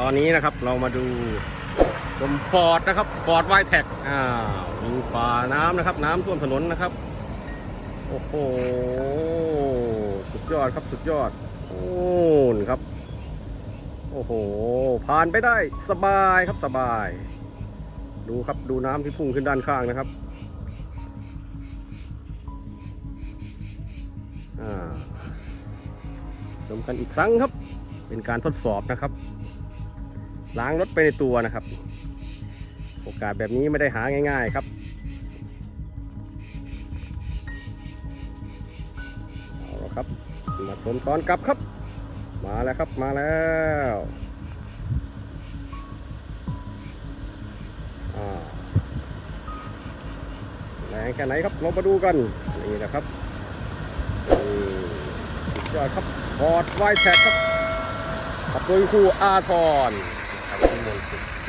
ตอนนี้นะครับเรามาดูชมฟอร์ดนะครับฟอร์ดไวแท็กอ้าวมีฝ่าน้ำนะครับ น้ำท่วมถนนนะครับ โอ้โหสุดยอดครับสุดยอดโอ้นครับ โอ้โห ผ่านไปได้สบายครับสบาย ดูครับดูน้ำที่พุ่งขึ้นด้านข้างนะครับอ่าชมกันอีกครั้งครับ เป็นการทดสอบนะครับ ล้างรถไปในตัวนะครับ โอกาสแบบนี้ไม่ได้หาง่าย ๆครับเอาละครับมาชมตอนกลับครับ มาแล้วครับมาแล้วแรงแค่ไหนครับเรามาดูกันนี่นะครับยอดครับฟอร์ดไวแท็กครับขับโดยครูอาทร 好。